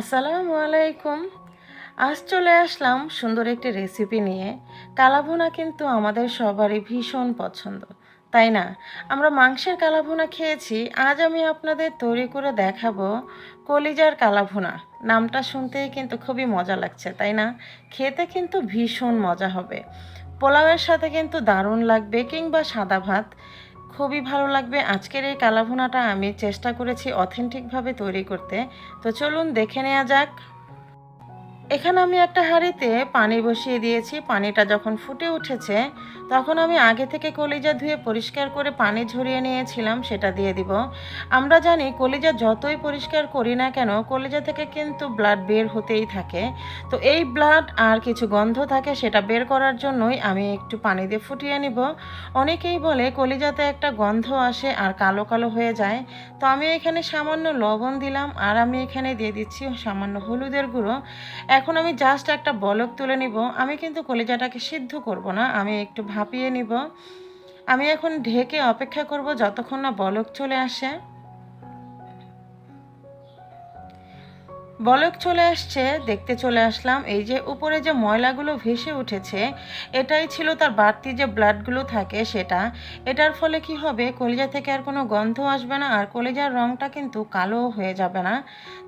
আসসালামু আলাইকুম। আজ চলে আসলাম সুন্দর একটি রেসিপি নিয়ে। কালাভুনা কিন্তু আমাদের সবারই ভীষণ পছন্দ, তাই না? আমরা মাংসের কালাভুনা খেয়েছি, আজ আমি আপনাদের তৈরি করে দেখাবো কলিজার কালাভুনা। নামটা শুনতেই কিন্তু খুবই মজা লাগছে, তাই না? খেতে কিন্তু ভীষণ মজা হবে। পোলাওয়ের সাথে কিন্তু দারুণ লাগবে কিংবা সাদা ভাত। খুবই ভালো লাগবে। আজকের এই কালাভুনাটা আমি চেষ্টা করেছি অথেন্টিকভাবে তৈরি করতে। তো চলুন দেখে নেওয়া যাক। এখানে আমি একটা হাঁড়িতে পানি বসিয়ে দিয়েছি, পানিটা যখন ফুটে উঠেছে, তখন আমি আগে থেকে কলিজা ধুয়ে পরিষ্কার করে পানি ঝরিয়ে নিয়েছিলাম, সেটা দিয়ে দিব। আমরা জানি কলিজা যতই পরিষ্কার করি না কেন, কলিজা থেকে কিন্তু ব্লাড বের হতেই থাকে। তো এই ব্লাড আর কিছু গন্ধ থাকে, সেটা বের করার জন্যই আমি একটু পানি দিয়ে ফুটিয়ে নিব। অনেকেই বলে কলিজাতে একটা গন্ধ আসে আর কালো কালো হয়ে যায়। তো আমি এখানে সামান্য লবণ দিলাম আর আমি এখানে দিয়ে দিচ্ছি সামান্য হলুদের গুঁড়ো। এখন আমি জাস্ট একটা বলক তুলে নিব। আমি কিন্তু কলিজাটাকে সিদ্ধ করব না, আমি একটু ভাপিয়ে নিব। আমি এখন ঢেকে অপেক্ষা করব যতক্ষণ না বলক চলে আসে। বলক চলে আসছে, দেখতে চলে আসলাম। এই যে উপরে যে ময়লাগুলো ভেসে উঠেছে, এটাই ছিল তার বাড়তি যে ব্লাডগুলো থাকে সেটা। এটার ফলে কি হবে? কলিজা থেকে আর কোনো গন্ধ আসবে না, আর কলিজার রঙটা কিন্তু কালো হয়ে যাবে না।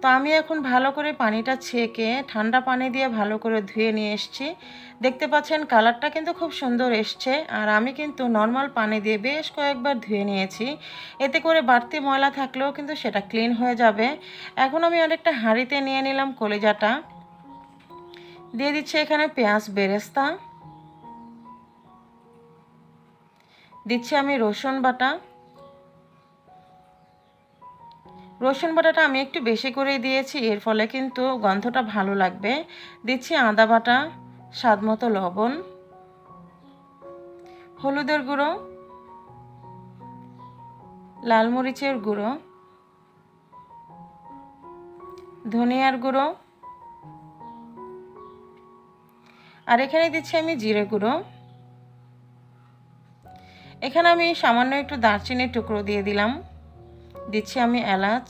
তো আমি এখন ভালো করে পানিটা ছেঁকে, ঠান্ডা পানি দিয়ে ভালো করে ধুয়ে নিয়ে এসেছি। দেখতে পাচ্ছেন কালারটা কিন্তু খুব সুন্দর এসছে, আর আমি কিন্তু নর্মাল পানি দিয়ে বেশ কয়েকবার ধুয়ে নিয়েছি। এতে করে বাড়তি ময়লা থাকলেও কিন্তু সেটা ক্লিন হয়ে যাবে। এখন আমি আরেকটা হাঁড়িতে নিয়ে নিলাম কলিজাটা। দিয়ে দিচ্ছি এখানে পেঁয়াজ বেরেস্তা। দিচ্ছি আমি রসুন বাটা। রসুন বাটাটা আমি একটু বেশি করে দিয়েছি, এর ফলে কিন্তু গন্ধটা ভালো লাগবে। দিচ্ছি আদা বাটা, স্বাদ মতো লবণ, হলুদের গুঁড়ো, লাল মরিচের গুঁড়ো। ধনিয়ার গুঁড়ো। আর এখানে দিচ্ছি আমি জিরে গুঁড়ো। এখানে আমি সামান্য একটু দারচিনির টুকরো দিয়ে দিলাম। দিচ্ছি আমি এলাচ।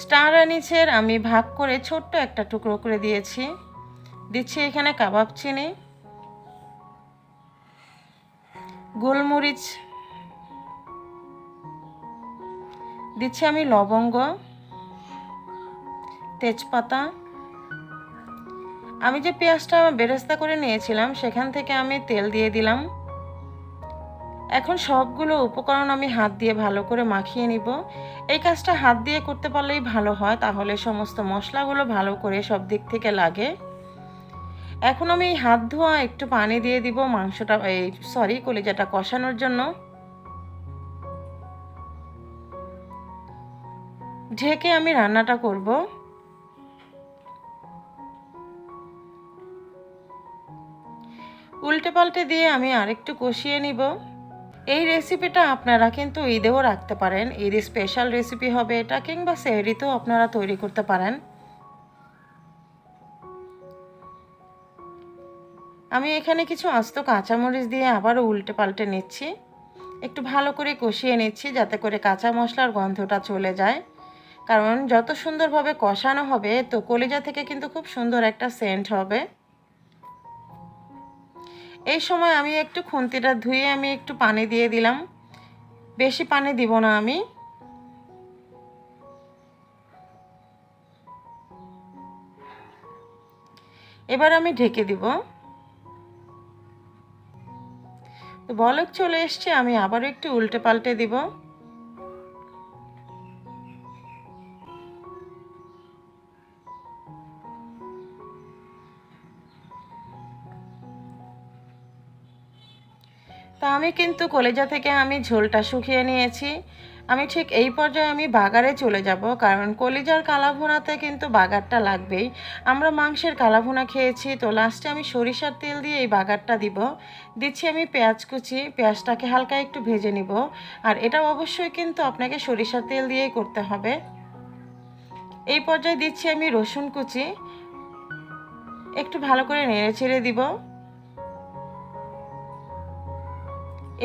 স্টার আনিসের আমি ভাগ করে ছোট্ট একটা টুকরো করে দিয়েছি। দিচ্ছি এখানে কাবাব চিনি। গোলমরিচ। দিচ্ছি আমি লবঙ্গ। তেজপাতা। আমি যে পেঁয়াজটা বেরেস্তা করে নিয়েছিলাম, সেখান থেকে আমি তেল দিয়ে দিলাম। এখন সবগুলো উপকরণ আমি হাত দিয়ে ভালো করে মাখিয়ে নিব। এই কাজটা হাত দিয়ে করতে পারলেই ভালো হয়, তাহলে সমস্ত মশলাগুলো ভালো করে সব দিক থেকে লাগে। এখন আমি হাত ধোয়া একটু পানি দিয়ে দিব মাংসটা, এই সরি, কলিজাটা কষানোর জন্য। ঢেকে আমি রান্নাটা করব। উল্টে পাল্টে দিয়ে আমি আরেকটু কষিয়ে নিব। এই রেসিপিটা আপনারা কিন্তু ঈদেও রাখতে পারেন। ঈদ স্পেশাল রেসিপি হবে এটা কিংবা সেহরিতেও আপনারা তৈরি করতে পারেন। আমি এখানে কিছু আস্ত কাঁচামরিচ দিয়ে আবারও উল্টে পাল্টে নিচ্ছি। একটু ভালো করে কষিয়ে নিচ্ছি যাতে করে কাঁচা মশলার গন্ধটা চলে যায়। কারণ যত সুন্দরভাবে কষানো হবে, তো কলিজা থেকে কিন্তু খুব সুন্দর একটা সেন্ট হবে। এই সময় আমি একটু খুন্তিটা ধুয়ে আমি একটু পানি দিয়ে দিলাম। বেশি পানি দিব না আমি। এবার আমি ঢেকে দিব। বলক চলে এসছে, আমি আবার একটু উল্টে পাল্টে দিব। তা আমি কিন্তু কলেজা থেকে আমি ঝোলটা শুকিয়ে নিয়েছি। আমি ঠিক এই পর্যায়ে আমি বাগারে চলে যাব, কারণ কলিজার কালাভুনাতে কিন্তু বাগারটা লাগবেই। আমরা মাংসের কালাভুনা খেয়েছি, তো লাস্টে আমি সরিষার তেল দিয়ে এই বাগারটা দিব। দিচ্ছি আমি পেঁয়াজ কুচি, পেঁয়াজটাকে হালকা একটু ভেজে নিব। আর এটা অবশ্যই কিন্তু আপনাকে সরিষার তেল দিয়েই করতে হবে। এই পর্যায়ে দিচ্ছি আমি রসুন কুচি। একটু ভালো করে নেড়ে ছেড়ে দিব।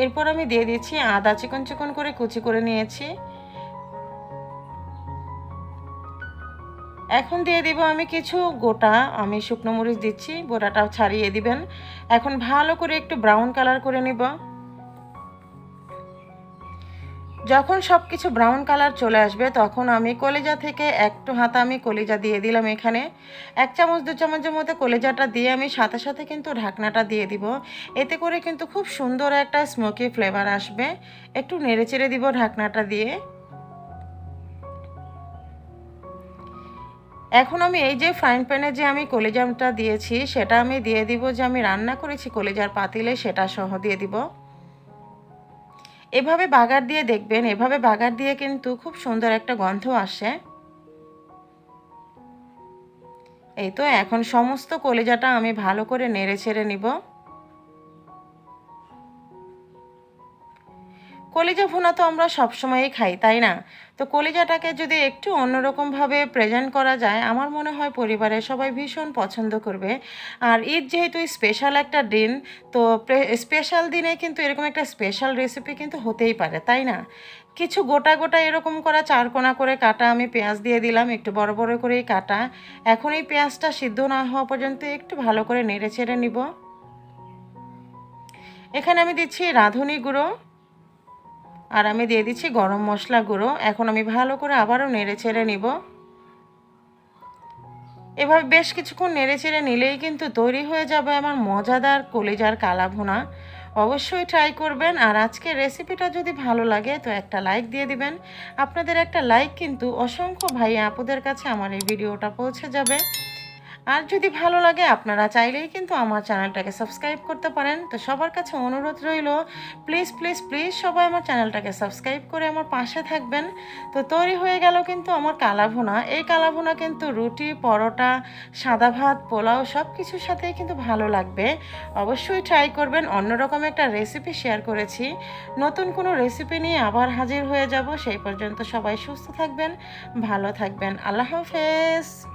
এরপর আমি দিয়ে দিচ্ছি আদা চিকন চিকন করে কুচি করে নিয়েছি। এখন দিয়ে দিব আমি কিছু গোটা, আমি শুকনো মরিচ দিচ্ছি, গোটাটাও ছাড়িয়ে দিবেন। এখন ভালো করে একটু ব্রাউন কালার করে নিব। যখন সব কিছু ব্রাউন কালার চলে আসবে, তখন আমি কলিজা থেকে একটু হাতা আমি কলিজা দিয়ে দিলাম এখানে। এক চামচ, দু চামচের মতো কলিজাটা দিয়ে আমি সাথে সাথে কিন্তু ঢাকনাটা দিয়ে দিব। এতে করে কিন্তু খুব সুন্দর একটা স্মোকি ফ্লেভার আসবে। একটু নেড়ে চেড়ে দিব ঢাকনাটা দিয়ে। এখন আমি এই যে ফ্রাইং প্যানে যে আমি কলিজাটা দিয়েছি, সেটা আমি দিয়ে দিব যে আমি রান্না করেছি কলিজার পাতিলে, সেটা সহ দিয়ে দিব। এভাবে বাগার দিয়ে দেখবেন, এভাবে বাগার দিয়ে কিন্তু খুব সুন্দর একটা গন্ধ আসে। এই তো এখন সমস্ত কলেজাটা আমি ভালো করে নেড়ে ছেড়ে নিব। কলিজা ভুনা তো আমরা সবসময়ই খাই, তাই না? তো কলিজাটাকে যদি একটু অন্যরকমভাবে প্রেজেন্ট করা যায়, আমার মনে হয় পরিবারের সবাই ভীষণ পছন্দ করবে। আর ঈদ যেহেতু স্পেশাল একটা দিন, তো স্পেশাল দিনে কিন্তু এরকম একটা স্পেশাল রেসিপি কিন্তু হতেই পারে, তাই না? কিছু গোটা গোটা এরকম করা চারকোনা করে কাটা, আমি পেঁয়াজ দিয়ে দিলাম, একটু বড় বড় করেই কাটা। এখন এই পেঁয়াজটা সিদ্ধ না হওয়া পর্যন্ত একটু ভালো করে নেড়ে ছেড়ে নিব। এখানে আমি দিচ্ছি রাঁধুনি গুঁড়ো। আর আমি দিয়ে দিচ্ছি গরম মশলা গুঁড়ো। এখন আমি ভালো করে আবারও নেড়ে ছেড়ে নিব। এভাবে বেশ কিছুক্ষণ নেড়ে চেড়ে নিলেই কিন্তু তৈরি হয়ে যাবে আমার মজাদার কলিজার কালা ভুনা অবশ্যই ট্রাই করবেন আর আজকের রেসিপিটা যদি ভালো লাগে তো একটা লাইক দিয়ে দিবেন। আপনাদের একটা লাইক কিন্তু অসংখ্য ভাই আপুদের কাছে আমার এই ভিডিওটা পৌঁছে যাবে। আর যদি ভালো লাগে, আপনারা চাইলেই কিন্তু আমার চ্যানেলটাকে সাবস্ক্রাইব করতে পারেন। তো সবার কাছে অনুরোধ রইল প্লিজ প্লিজ প্লিজ সবাই আমার চ্যানেলটাকে সাবস্ক্রাইব করে আমার পাশে থাকবেন। তো তৈরি হয়ে গেল কিন্তু আমার কালাভুনা। এই কালাভুনা কিন্তু রুটি, পরোটা, সাদা ভাত, পোলাও সব কিছুর সাথেই কিন্তু ভালো লাগবে। অবশ্যই ট্রাই করবেন। অন্যরকম একটা রেসিপি শেয়ার করেছি। নতুন কোনো রেসিপি নিয়ে আবার হাজির হয়ে যাব। সেই পর্যন্ত সবাই সুস্থ থাকবেন, ভালো থাকবেন। আল্লাহ হাফেজ।